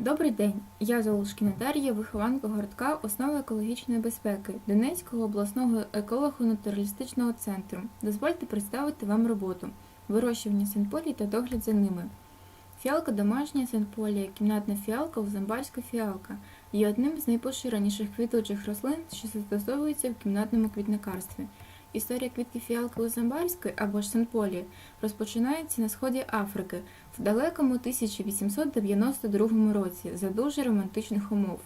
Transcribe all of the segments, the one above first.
Добрий день, я Золушкіна Дар'я, вихованка гуртка Основи екологічної безпеки Донецького обласного еколого-натуралістичного центру. Дозвольте представити вам роботу вирощування синполій та догляд за ними. Фіалка домашня синполія, кімнатна фіалка, узамбарська фіалка є одним з найпоширеніших квітучих рослин, що застосовується в кімнатному квітникарстві. Історія квітки фіалки Замбарської або ж синполії розпочинається на сході Африки в далекому 1892 році за дуже романтичних умов.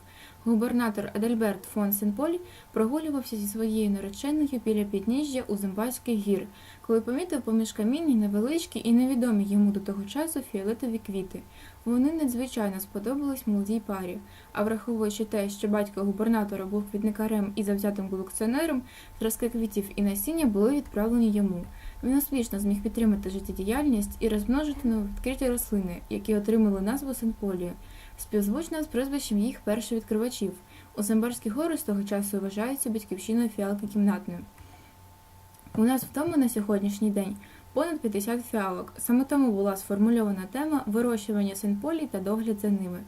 Губернатор Адальберт фон Сенполь прогулювався зі своєю нареченою біля підніжжя Узамбарських гір, коли помітив поміж каміння невеличкі і невідомі йому до того часу фіолетові квіти. Вони надзвичайно сподобались молодій парі, а враховуючи те, що батько губернатора був квітникарем і завзятим колекціонером, зразки квітів і насіння були відправлені йому. Він успішно зміг підтримати життєдіяльність і розмножити нововідкриті рослини, які отримали назву Синполія, співзвучно з прізвищем їх перших відкривачів. Узамбарські гори з того часу вважаються батьківщиною фіалки кімнатної. У нас вдома на сьогоднішній день понад 50 фіалок. Саме тому була сформульована тема вирощування синполій та догляд за ними.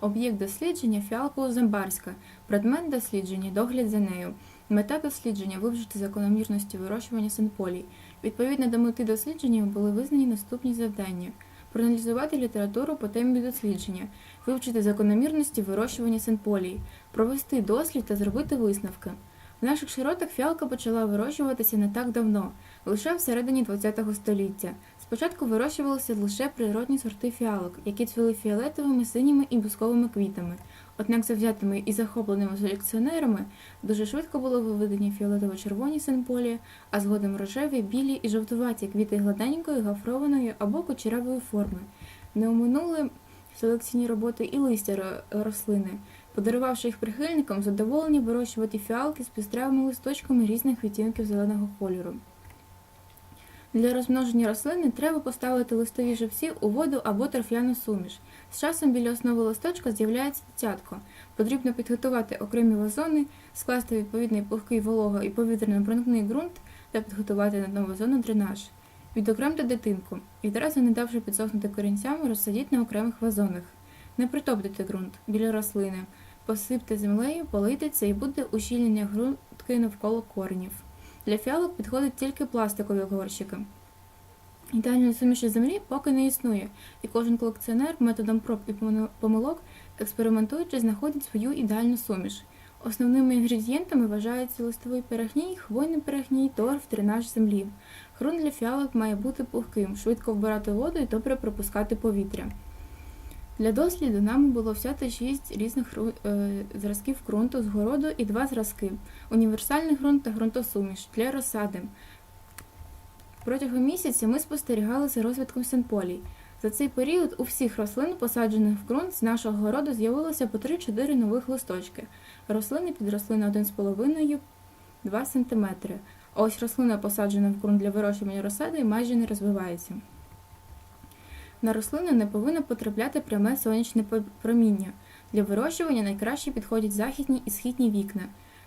Об'єкт дослідження фіалка Узамбарська, предмет дослідження догляд за нею. Мета дослідження вивчити закономірності вирощування синполій. Відповідно до мети дослідження були визнані наступні завдання: проаналізувати літературу по темі дослідження, вивчити закономірності вирощування синполії, провести дослід та зробити висновки. В наших широтах фіалка почала вирощуватися не так давно, лише всередині середині ХХ століття. Спочатку вирощувалися лише природні сорти фіалок, які цвіли фіолетовими, синіми і бусковими квітами. Однак завзятими і захопленими селекціонерами дуже швидко було виведені фіолетово-червоні синполії, а згодом рожеві, білі і жовтуваті квіти гладенької, гофрованої або кучерявої форми. Не оминули селекційні роботи і листя рослини, подарувавши їх прихильникам задоволення вирощувати фіалки з пістрявими листочками різних відтінків зеленого кольору. Для розмноження рослини треба поставити листові живці у воду або торф'яну суміш. З часом біля основи листочка з'являється цятко. Потрібно підготувати окремі вазони, скласти відповідний пухкий волого і повітряно проникний ґрунт та підготувати на дно вазону дренаж. Відокремте дитинку. Відразу не давши підсохнути корінцями, розсадіть на окремих вазонах. Не притоптуйте ґрунт біля рослини. Посипте землею, полийте це і буде ущільнення ґрунтки навколо коренів. Для фіалок підходять тільки пластикові горщики. Ідеальної суміші землі поки не існує, і кожен колекціонер методом проб і помилок, експериментуючи, знаходить свою ідеальну суміш. Основними інгредієнтами вважаються листовий перегній, хвойний перегній, торф, дренаж землі. Ґрунт для фіалок має бути пухким, швидко вбирати воду і добре пропускати повітря. Для досліду нам було взяти 6 різних е, зразків ґрунту з городу і два зразки універсальний ґрунт та ґрунтосуміш для розсади. Протягом місяця ми спостерігали за розвитком синполій. За цей період у всіх рослин, посаджених в ґрунт, з нашого городу з'явилося по 3-4 нових листочки. Рослини підросли на 1,5-2 см. А ось рослина, посаджена в ґрунт для вирощування розсади, майже не розвивається. На рослину не повинно потрапляти пряме сонячне проміння. Для вирощування найкраще підходять західні і східні вікна.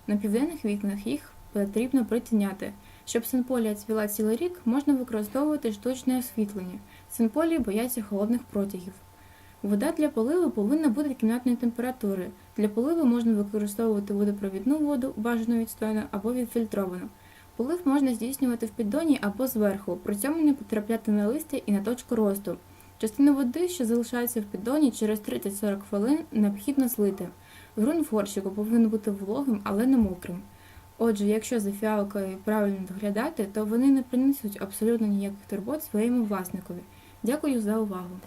На південних вікнах їх потрібно притіняти. Щоб синполія цвіла цілий рік, можна використовувати штучне освітлення. Синполії бояться холодних протягів. Вода для поливу повинна бути кімнатної температури. Для поливу можна використовувати водопровідну воду, бажано відстойну або відфільтровану. Полив можна здійснювати в піддоні або зверху, при цьому не потрапляти на листя і на точку росту. Частину води, що залишається в піддоні, через 30-40 хвилин необхідно злити. Грунт в горщику повинен бути вологим, але не мокрим. Отже, якщо за фіалкою правильно доглядати, то вони не принесуть абсолютно ніяких турбот своєму власникові. Дякую за увагу!